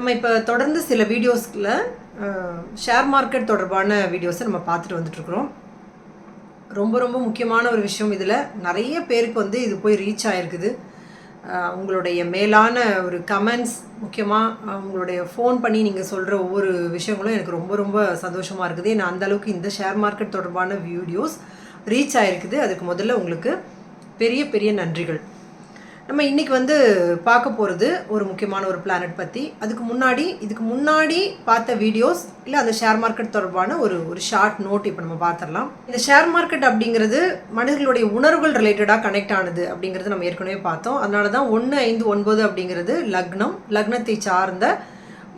நம்ம இப்போ தொடர்ந்து சில வீடியோஸில் ஷேர் மார்க்கெட் தொடர்பான வீடியோஸை நம்ம பார்த்துட்டு வந்துட்டுருக்குறோம். ரொம்ப ரொம்ப முக்கியமான ஒரு விஷயம் இதில். நிறைய பேருக்கு வந்து இது போய் ரீச் ஆகிருக்குது உங்களுடைய மேலான ஒரு கமெண்ட்ஸ் முக்கியமாக உங்களுடைய ஃபோன் பண்ணி நீங்கள் சொல்கிற ஒவ்வொரு விஷயங்களும் எனக்கு ரொம்ப ரொம்ப சந்தோஷமாக இருக்குது. ஏன்னா அந்த அளவுக்கு இந்த ஷேர் மார்க்கெட் தொடர்பான வீடியோஸ் ரீச் ஆகிருக்குது அதுக்கு முதல்ல உங்களுக்கு பெரிய பெரிய நன்றிகள். நம்ம இன்னைக்கு வந்து பார்க்க போகிறது ஒரு முக்கியமான ஒரு பிளானட் பற்றி அதுக்கு முன்னாடி இதுக்கு முன்னாடி பார்த்த வீடியோஸ் இல்லை அந்த ஷேர் மார்க்கெட் தொடர்பான ஒரு ஒரு ஷார்ட் நோட் இப்போ நம்ம பார்த்துடலாம். இந்த ஷேர் மார்க்கெட் அப்படிங்கிறது மனிதர்களுடைய உணர்வுகள் ரிலேட்டடாக கனெக்ட் ஆனது அப்படிங்கிறது நம்ம ஏற்கனவே பார்த்தோம். அதனால தான் ஒன்று ஐந்து ஒன்பது அப்படிங்கிறது லக்னம் லக்னத்தை சார்ந்த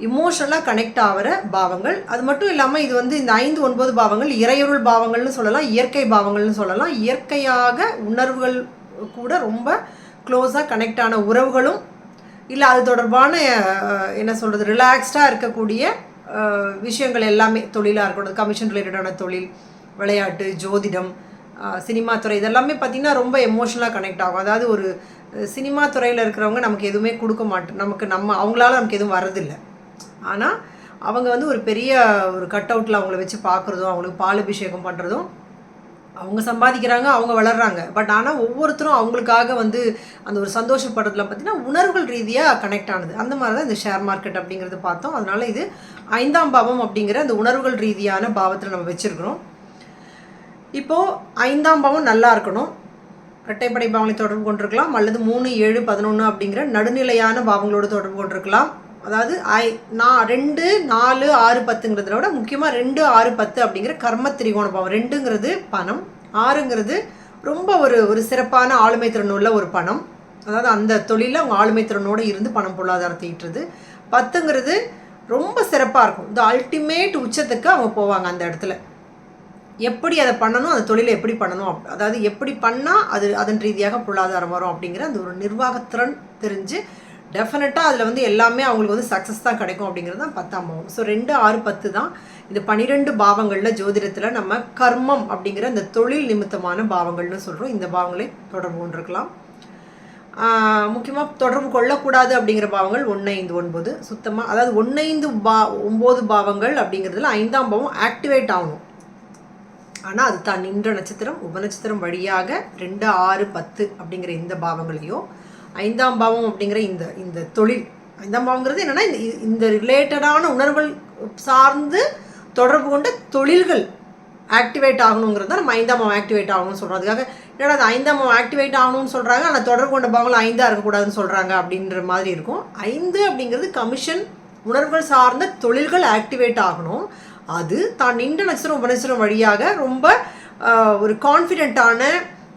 இமோஷனலாக கனெக்ட் ஆகிற பாவங்கள். அது மட்டும் இல்லாமல் இது வந்து இந்த ஐந்து ஒன்பது பாவங்கள் இறையொருள் பாவங்கள்னு சொல்லலாம் இயற்கை பாவங்கள்னு சொல்லலாம். இயற்கையாக உணர்வுகள் கூட ரொம்ப க்ளோஸாக கனெக்ட் ஆன உறவுகளும் இல்லை அது தொடர்பான என்ன சொல்கிறது ரிலாக்ஸ்டாக இருக்கக்கூடிய விஷயங்கள் எல்லாமே தொழிலாக இருக்கட்டும் கமிஷன் ரிலேட்டடான தொழில் விளையாட்டு ஜோதிடம் சினிமா துறை இதெல்லாமே பார்த்திங்கன்னா ரொம்ப எமோஷனலாக கனெக்ட் ஆகும். அதாவது ஒரு சினிமா துறையில் இருக்கிறவங்க நமக்கு எதுவுமே கொடுக்க மாட்டோம் நமக்கு நம்ம அவங்களால நமக்கு எதுவும் வரதில்லை ஆனால் அவங்க வந்து ஒரு பெரிய ஒரு கட் அவுட்டில் அவங்கள வச்சு பார்க்குறதும் அவங்களுக்கு பால் அபிஷேகம் பண்ணுறதும் அவங்க சம்பாதிக்கிறாங்க அவங்க வளர்றாங்க. பட் ஆனால் ஒவ்வொருத்தரும் அவங்களுக்காக வந்து அந்த ஒரு சந்தோஷப்படுறதுலாம் பார்த்தீங்கன்னா உணர்வுகள் ரீதியாக கனெக்ட் ஆனது. அந்த மாதிரி தான் இந்த ஷேர் மார்க்கெட் அப்படிங்கிறது பார்த்தோம். அதனால் இது ஐந்தாம் பாவம் அப்படிங்கிற அந்த உணர்வுகள் ரீதியான பாவத்தில் நம்ம வச்சுருக்கிறோம். இப்போது ஐந்தாம் பாவம் நல்லா இருக்கணும். இரட்டைப்படை பாவங்களை தொடர்பு கொண்டிருக்கலாம். அல்லது மூணு ஏழு பதினொன்று அப்படிங்கிற நடுநிலையான பாவங்களோடு தொடர்பு கொண்டிருக்கலாம். அதாவது ஐ நான் ரெண்டு நாலு ஆறு பத்துங்கிறத விட முக்கியமாக ரெண்டு ஆறு பத்து அப்படிங்கிற கர்ம திரிகோண பாவம். ரெண்டுங்கிறது பணம் ஆறுங்கிறது ரொம்ப ஒரு ஒரு சிறப்பான ஆளுமை திறன் உள்ள ஒரு பணம். அதாவது அந்த தொழிலில் அவங்க ஆளுமை திறனோடு இருந்து பணம் பொருளாதாரத்தை ஈட்டுறது. பத்துங்கிறது ரொம்ப சிறப்பாக இருக்கும். இந்த அல்டிமேட் உச்சத்துக்கு அவங்க போவாங்க அந்த இடத்துல. எப்படி அதை பண்ணணும் அந்த தொழிலை எப்படி பண்ணணும் அப்- அதாவது எப்படி பண்ணால் அது அதன் ரீதியாக பொருளாதாரம் வரும் அப்படிங்கிற அந்த ஒரு நிர்வாகத்திறன் தெரிஞ்சு டெஃபினட்டாக அதில் வந்து எல்லாமே அவங்களுக்கு வந்து சக்ஸஸ் தான் கிடைக்கும் அப்படிங்கிறது தான் பத்தாம் பாவம். ஸோ ரெண்டு ஆறு பத்து தான் இந்த பனிரெண்டு பாவங்களில் ஜோதிடத்தில் நம்ம கர்மம் அப்படிங்கிற இந்த தொழில் நிமித்தமான பாவங்கள்னு சொல்கிறோம் இந்த பாவங்களை தொடர்பு கொண்டிருக்கலாம் முக்கியமாக தொடர்பு கொள்ளக்கூடாது அப்படிங்கிற பாவங்கள் ஒன்று ஐந்து ஒன்பது. சுத்தமாக அதாவது ஒன்று ஐந்து பா ஒம்பது பாவங்கள் அப்படிங்கிறதுல ஐந்தாம் பாவம் ஆக்டிவேட் ஆகணும். ஆனால் அது தான் நின்ற நட்சத்திரம் உபநட்சத்திரம் வழியாக ரெண்டு ஆறு பத்து அப்படிங்கிற இந்த பாவங்களையோ ஐந்தாம் பாவம் அப்படிங்கிற இந்த இந்த தொழில். ஐந்தாம் பாவங்கிறது என்னென்னா இந்த இந்த ரிலேட்டடான உணர்வுகள் சார்ந்து தொடர்பு கொண்ட தொழில்கள் ஆக்டிவேட் ஆகணுங்கிறது தான் நம்ம ஐந்தாம் பாவம் ஆக்டிவேட் ஆகணும்னு சொல்கிறோம் அதுக்காக என்னடா அது ஐந்தாம் பாவம் ஆக்டிவேட் ஆகணும்னு சொல்கிறாங்க ஆனால் தொடர்பு கொண்ட பாவங்கள் ஐந்தாக இருக்கக்கூடாதுன்னு சொல்கிறாங்க அப்படின்ற மாதிரி இருக்கும். ஐந்து அப்படிங்கிறது கமிஷன் உணர்வுகள் சார்ந்த தொழில்கள் ஆக்டிவேட் ஆகணும். அது தான் நின்ற நட்சத்திரம் உபநட்சத்திரம் வழியாக ரொம்ப ஒரு கான்ஃபிடென்ட்டான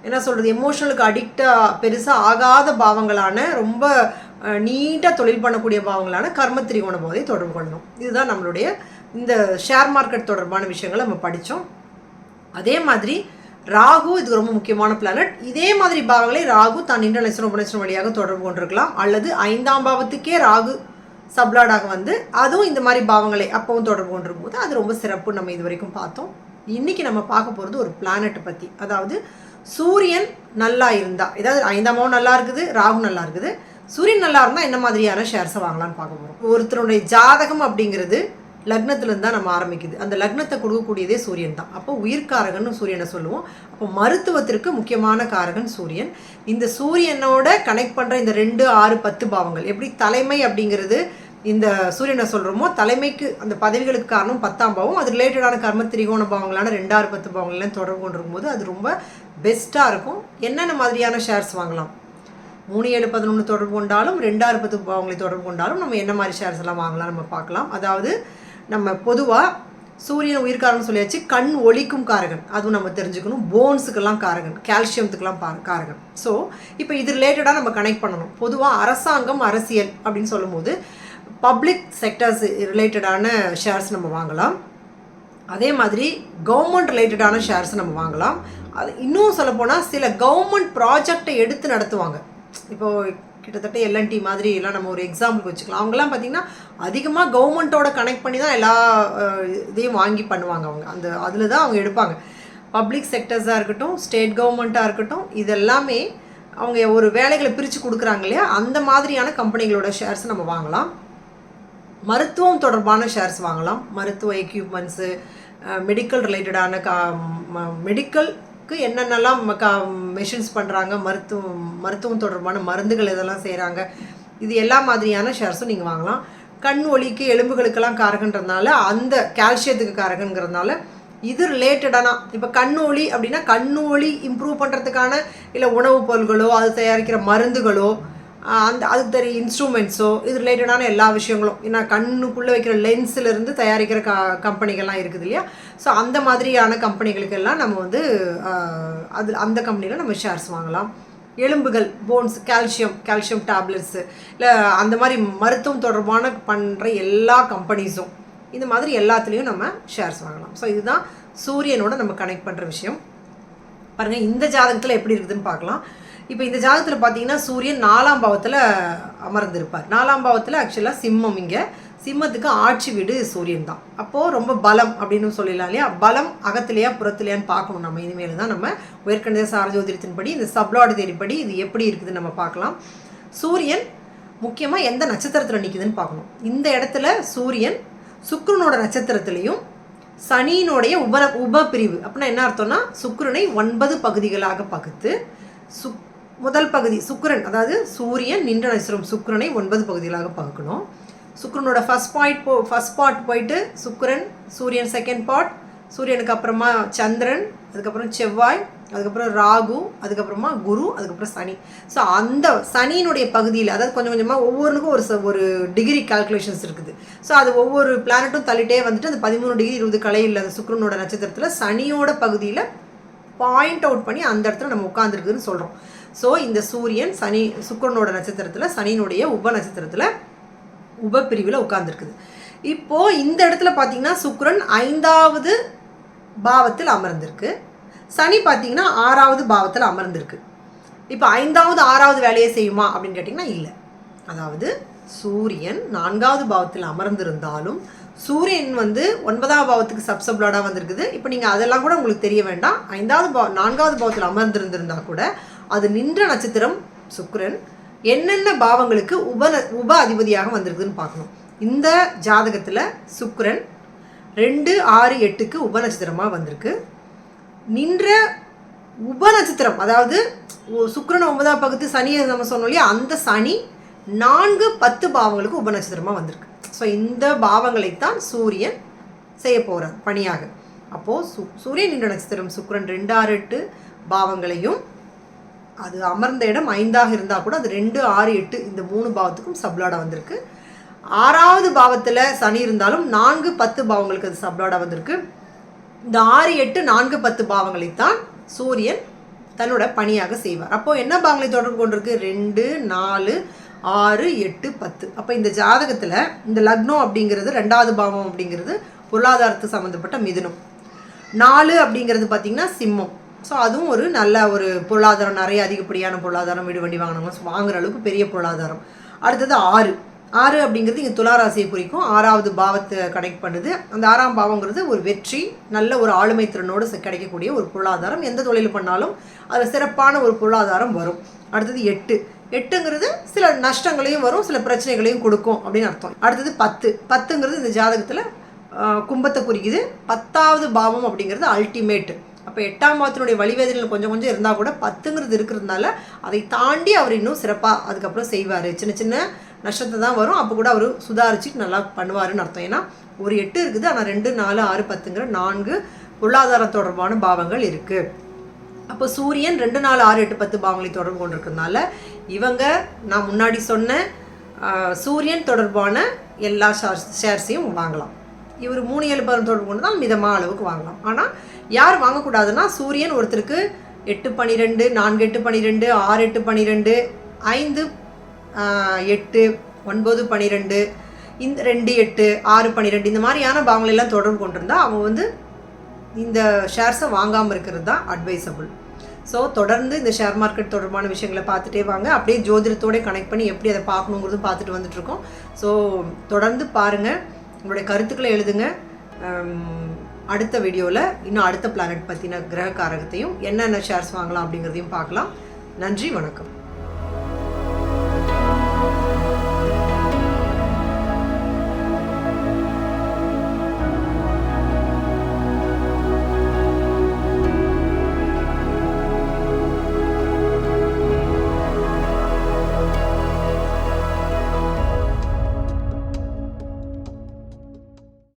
என்ன சொல்கிறது எமோஷனலுக்கு அடிக்டாக பெருசாக ஆகாத பாவங்களான ரொம்ப நீட்டாக தொழில் பண்ணக்கூடிய பாவங்களான கர்ம திரிகோண பாவத்தை தொடர்பு கொள்ளணும். இதுதான் நம்மளுடைய இந்த ஷேர் மார்க்கெட் தொடர்பான விஷயங்களை நம்ம படித்தோம் அதே மாதிரி ராகு இது ரொம்ப முக்கியமான பிளானட் இதே மாதிரி பாவங்களை ராகு தான் நின்ற நட்சத்திரம் வழியாக தொடர்பு கொண்டிருக்கலாம். அல்லது ஐந்தாம் பாவத்துக்கே ராகு சப்லாடாக வந்து அதுவும் இந்த மாதிரி பாவங்களை அப்பவும் தொடர்பு கொண்டிருக்கும் போது அது ரொம்ப சிறப்பு நம்ம இது வரைக்கும் பார்த்தோம். இன்னைக்கு நம்ம பார்க்க போகிறது ஒரு பிளானட்டை பற்றி அதாவது சூரியன் நல்லா இருந்தா ஏதாவது ஐந்தாமாவும் நல்லா இருக்குது ராகு நல்லா இருக்குது. சூரியன் நல்லா இருந்தால் என்ன மாதிரியான ஷேர்ஸை வாங்கலாம்னு பார்க்க போகிறோம் ஒருத்தருடைய ஜாதகம் அப்படிங்கிறது லக்னத்துலேருந்து தான் நம்ம ஆரம்பிக்குது. அந்த லக்னத்தை கொடுக்கக்கூடியதே சூரியன் தான். அப்போ உயிர்காரகன் சூரியனை சொல்லுவோம். அப்போ மருத்துவத்திற்கு முக்கியமான காரகன் சூரியன். இந்த சூரியனோட கனெக்ட் பண்ணுற இந்த ரெண்டு ஆறு பத்து பாவங்கள் எப்படி தலைமை அப்படிங்கிறது இந்த சூரியனை சொல்கிறோமோ தலைமைக்கு அந்த பதவிகளுக்கு காரணம் பத்தாம் பாவம். அது ரிலேட்டடான கர்ம திரிகோண பாவங்களான ரெண்டாறு பத்து பாவங்கள்லாம் தொடர்பு கொண்டிருக்கும்போது அது ரொம்ப பெஸ்ட்டாக இருக்கும். என்னென்ன மாதிரியான ஷேர்ஸ் வாங்கலாம்? மூணு ஏழு பதினொன்று தொடர்பு கொண்டாலும் ரெண்டாயிரம் பத்து அவங்களை தொடர்பு கொண்டாலும் நம்ம என்ன மாதிரி ஷேர்ஸ் எல்லாம் வாங்கலாம் நம்ம பார்க்கலாம். அதாவது நம்ம பொதுவாக சூரியன் உயிர்காரன் சொல்லியாச்சு கண் ஒளிக்கும் காரகன். அதுவும் நம்ம தெரிஞ்சுக்கணும். போன்ஸுக்கெல்லாம் காரகன். கால்சியத்துக்கெல்லாம் பா காரகன். ஸோ இப்போ இது ரிலேட்டடாக நம்ம கனெக்ட் பண்ணணும். பொதுவாக அரசாங்கம் அரசியல் அப்படின்னு சொல்லும்போது பப்ளிக் செக்டர்ஸ் ரிலேட்டடான ஷேர்ஸ் நம்ம வாங்கலாம். அதே மாதிரி கவர்மெண்ட் ரிலேட்டடான ஷேர்ஸ் நம்ம வாங்கலாம். அது இன்னும் சொல்லப்போனால் சில கவர்மெண்ட் ப்ராஜெக்டை எடுத்து நடத்துவாங்க. இப்போது கிட்டத்தட்ட எல்என்டி மாதிரி எல்லாம் நம்ம ஒரு எக்ஸாம்பிளுக்கு வச்சுக்கலாம். அவங்கெல்லாம் பார்த்தீங்கன்னா அதிகமாக கவர்மெண்ட்டோட கனெக்ட் பண்ணி தான் எல்லா இதையும் வாங்கி பண்ணுவாங்க அவங்க. அந்த அதில் தான் அவங்க எடுப்பாங்க. பப்ளிக் செக்டர்ஸாக இருக்கட்டும் ஸ்டேட் கவர்மெண்ட்டாக இருக்கட்டும் இதெல்லாமே அவங்க ஒரு வேலைகளை பிரித்து கொடுக்குறாங்க இல்லையா? அந்த மாதிரியான கம்பெனிகளோட ஷேர்ஸ் நம்ம வாங்கலாம். மருத்துவம் தொடர்பான ஷேர்ஸ் வாங்கலாம். மருத்துவ எக்யூப்மெண்ட்ஸு மெடிக்கல் ரிலேட்டடான கா மெடிக்கலுக்கு என்னென்னலாம் கா மெஷின்ஸ் பண்ணுறாங்க மருத்துவம் மருத்துவம் தொடர்பான மருந்துகள் இதெல்லாம் செய்கிறாங்க இது எல்லா மாதிரியான ஷேர்ஸும் நீங்கள் வாங்கலாம். கண் ஒளிக்கு எலும்புகளுக்கெல்லாம் காரகன்றதுனால அந்த கால்சியத்துக்கு காரகங்கிறதுனால இது ரிலேட்டடான இப்போ கண் ஒளி அப்படின்னா கண் ஒளி இம்ப்ரூவ் பண்ணுறதுக்கான இல்லை உணவுப் பொருள்களோ அது தயாரிக்கிற மருந்துகளோ அந்த அதுக்கு தெரிய இன்ஸ்ட்ருமெண்ட்ஸோ இது ரிலேட்டடான எல்லா விஷயங்களும். ஏன்னா கண்ணுக்குள்ளே வைக்கிற லென்ஸிலிருந்து தயாரிக்கிற க கம்பெனிகள்லாம் இருக்குது இல்லையா? ஸோ அந்த மாதிரியான கம்பெனிகளுக்கெல்லாம் நம்ம வந்து அது அந்த கம்பெனியில் நம்ம ஷேர்ஸ் வாங்கலாம். எலும்புகள் போன்ஸ் கால்சியம் கால்சியம் டேப்லெட்ஸு இல்லை அந்த மாதிரி மருத்துவம் தொடர்பான பண்ணுற எல்லா கம்பெனிஸும் இந்த மாதிரி எல்லாத்துலேயும் நம்ம ஷேர்ஸ் வாங்கலாம். ஸோ இதுதான் சூரியனோட நம்ம கனெக்ட் பண்ணுற விஷயம். பாருங்கள் இந்த ஜாதகத்தில் எப்படி இருக்குதுன்னு பார்க்கலாம். இப்போ இந்த ஜாதகத்தில் பார்த்தீங்கன்னா சூரியன் நாலாம் பாவத்தில் அமர்ந்திருப்பார். நாலாம் பாவத்தில் ஆக்சுவலாக சிம்மம் இங்கே. சிம்மத்துக்கு ஆட்சி வீடு சூரியன் தான். அப்போது ரொம்ப பலம் அப்படின்னு சொல்லிடலாம் இல்லையா? பலம் அகத்திலையா புறத்திலையான்னு பார்க்கணும் நம்ம. இனிமேல் தான் நம்ம உயர்கணித சாரஜோதிடத்தின்படி இந்த சப்ளாடு தேடிப்படி இது எப்படி இருக்குதுன்னு நம்ம பார்க்கலாம். சூரியன் முக்கியமாக எந்த நட்சத்திரத்தில் நிற்குதுன்னு பார்க்கணும். இந்த இடத்துல சூரியன் சுக்கிரனோட நட்சத்திரத்திலையும் சனியினுடைய உப உப பிரிவு. அப்படின்னா என்ன அர்த்தம்னா சுக்கரனை ஒன்பது பகுதிகளாக பகுத்து சுக் முதல் பகுதி சுக்கிரன் அதாவது சூரியன் நின்ற நட்சத்திரம் சுக்கரனை ஒன்பது பகுதிகளாக பார்க்கணும். சுக்கரனோட ஃபர்ஸ்ட் பாயிண்ட் போ ஃபர்ஸ்ட் பார்ட் போயிட்டு சுக்கரன் சூரியன் செகண்ட் பார்ட் சூரியனுக்கு அப்புறமா சந்திரன் அதுக்கப்புறம் செவ்வாய் அதுக்கப்புறம் ராகு அதுக்கப்புறமா குரு அதுக்கப்புறம் சனி. ஸோ அந்த சனியினுடைய பகுதியில் அதாவது கொஞ்சம் கொஞ்சமாக ஒவ்வொன்றுக்கும் ஒரு ச- ஒரு டிகிரி கால்குலேஷன்ஸ் இருக்குது. ஸோ அது ஒவ்வொரு பிளானட்டும் தள்ளிட்டே வந்துட்டு அந்த பதிமூணு டிகிரி இருபது கலையில் அந்த சுக்கரனோட நட்சத்திரத்தில் சனியோட பகுதியில் பாயிண்ட் அவுட் பண்ணி அந்த இடத்துல நம்ம உட்காந்துருக்குதுன்னு சொல்கிறோம் ஸோ இந்த சூரியன் சனி சுக்கரனோட நட்சத்திரத்தில் சனியினுடைய உப நட்சத்திரத்தில் உப பிரிவில் உட்கார்ந்துருக்குது. இப்போது இந்த இடத்துல பார்த்தீங்கன்னா சுக்கரன் ஐந்தாவது பாவத்தில் அமர்ந்திருக்கு. சனி பார்த்தீங்கன்னா ஆறாவது பாவத்தில் அமர்ந்திருக்கு. இப்போ ஐந்தாவது ஆறாவது வேலையை செய்யுமா அப்படின்னு கேட்டிங்கன்னா இல்லை. அதாவது சூரியன் நான்காவது பாவத்தில் அமர்ந்திருந்தாலும் சூரியன் வந்து ஒன்பதாம் பாவத்துக்கு சப்சப்ளாடாக வந்திருக்குது. இப்போ நீங்கள் அதெல்லாம் கூட உங்களுக்கு தெரிய வேண்டாம். ஐந்தாவது பாவ நான்காவது பாவத்தில் அமர்ந்திருந்திருந்தா கூட அது நின்ற நட்சத்திரம் சுக்கிரன் என்னென்ன பாவங்களுக்கு உப உப அதிபதியாக வந்திருக்குதுன்னு பார்க்கணும். இந்த ஜாதகத்தில் சுக்கிரன் ரெண்டு ஆறு எட்டுக்கு உப நட்சத்திரமாக வந்திருக்கு. நின்ற உப நட்சத்திரம் அதாவது சுக்கரன் ஒன்பதாம் பகுத்து சனியை நம்ம சொன்னோம் இல்லையா அந்த சனி நான்கு பத்து பாவங்களுக்கு உப நட்சத்திரமாக வந்திருக்கு. ஸோ இந்த பாவங்களைத்தான் சூரியன் செய்ய போகிறார் பணியாக. அப்போது சு சூரியன் நின்ற நட்சத்திரம் சுக்கரன் ரெண்டு ஆறு எட்டு பாவங்களையும் அது அமர்ந்த இடம் ஐந்தாக இருந்தால் கூட அது ரெண்டு ஆறு எட்டு இந்த மூணு பாவத்துக்கும் சப்ளாடாக வந்திருக்கு. ஆறாவது பாவத்தில் சனி இருந்தாலும் நான்கு பத்து பாவங்களுக்கு அது சப்ளாடாக வந்திருக்கு. இந்த ஆறு எட்டு நான்கு பத்து பாவங்களைத்தான் சூரியன் தன்னோட பணியாக செய்வார். அப்போது என்ன பாவங்களை தொடர்பு கொண்டிருக்கு? ரெண்டு நாலு ஆறு எட்டு பத்து. அப்போ இந்த ஜாதகத்தில் இந்த லக்னம் அப்படிங்கிறது ரெண்டாவது பாவம் அப்படிங்கிறது பொருளாதாரத்து சம்மந்தப்பட்ட மிதுனம். நாலு அப்படிங்கிறது பார்த்திங்கன்னா சிம்மம். ஸோ அதுவும் ஒரு நல்ல ஒரு பொருளாதாரம் நிறைய அதிகப்படியான பொருளாதாரம் வீடு வண்டி வாங்கினவங்க வாங்குற அளவுக்கு பெரிய பொருளாதாரம். அடுத்தது ஆறு. ஆறு அப்படிங்கிறது இங்கே துளாராசியை குறிக்கும். ஆறாவது பாவத்தை கனெக்ட் பண்ணுது. அந்த ஆறாம் பாவங்கிறது ஒரு வெற்றி நல்ல ஒரு ஆளுமை திறனோடு கிடைக்கக்கூடிய ஒரு பொருளாதாரம். எந்த தொழில் பண்ணாலும் அதில் சிறப்பான ஒரு பொருளாதாரம் வரும். அடுத்தது எட்டு. எட்டுங்கிறது சில நஷ்டங்களையும் வரும் சில பிரச்சனைகளையும் கொடுக்கும் அப்படின்னு அர்த்தம். அடுத்தது பத்து. பத்துங்கிறது இந்த ஜாதகத்தில் கும்பத்தை குறிக்குது. பத்தாவது பாவம் அப்படிங்கிறது அல்டிமேட் அப்போ எட்டாம் பாவத்தினுடைய வழிவேதனைகள் கொஞ்சம் கொஞ்சம் இருந்தால் கூட பத்துங்கிறது இருக்கிறதுனால அதை தாண்டி அவர் இன்னும் சிறப்பாக அதுக்கப்புறம் செய்வார். சின்ன சின்ன நஷ்டத்தை தான் வரும். அப்போ கூட அவர் சுதாரிச்சுட்டு நல்லா பண்ணுவாருன்னு அர்த்தம். ஏன்னா ஒரு எட்டு இருக்குது. ஆனால் ரெண்டு நாலு ஆறு பத்துங்கிற நான்கு பொருளாதாரம் தொடர்பான பாவங்கள் இருக்குது அப்போ சூரியன் ரெண்டு நாலு ஆறு எட்டு பத்து பாவங்களை தொடர்பு கொண்டிருக்கிறதுனால இவங்க நான் முன்னாடி சொன்ன சூரியன் தொடர்பான எல்லா ஷேர்ஸையும் வாங்கலாம். இவர் மூணு ஏழு பதினொன்று தொடர்பு கொண்டு தான் மிதமான அளவுக்கு வாங்கலாம். ஆனால் யார் வாங்கக்கூடாதுன்னா சூரியன் ஒருத்தருக்கு எட்டு பன்னிரெண்டு நான்கு எட்டு பன்னிரெண்டு ஆறு எட்டு பன்னிரெண்டு ஐந்து எட்டு ஒன்பது பன்னிரெண்டு இந்த ரெண்டு எட்டு ஆறு பன்னிரெண்டு இந்த மாதிரியான பாவங்களெல்லாம் தொடர்பு கொண்டிருந்தால் அவங்க வந்து இந்த ஷேர்ஸை வாங்காமல் இருக்கிறது தான் அட்வைசபிள் ஸோ தொடர்ந்து இந்த ஷேர் மார்க்கெட் தொடர்பான விஷயங்களை பார்த்துட்டே வாங்க. அப்படியே ஜோதிடத்தோட கனெக்ட் பண்ணி எப்படி அதை பார்க்கணுங்கிறதும் பார்த்துட்டு வந்துட்ருக்கோம் ஸோ தொடர்ந்து பாருங்கள் உங்களுடைய கருத்துக்களை எழுதுங்க. அடுத்த வீடியோவில் இன்னும் அடுத்த பிளானட் பற்றின கிரக காரகத்தையும் என்னென்ன ஷேர்ஸ் வாங்கலாம் அப்படிங்கிறதையும் பார்க்கலாம். நன்றி வணக்கம்.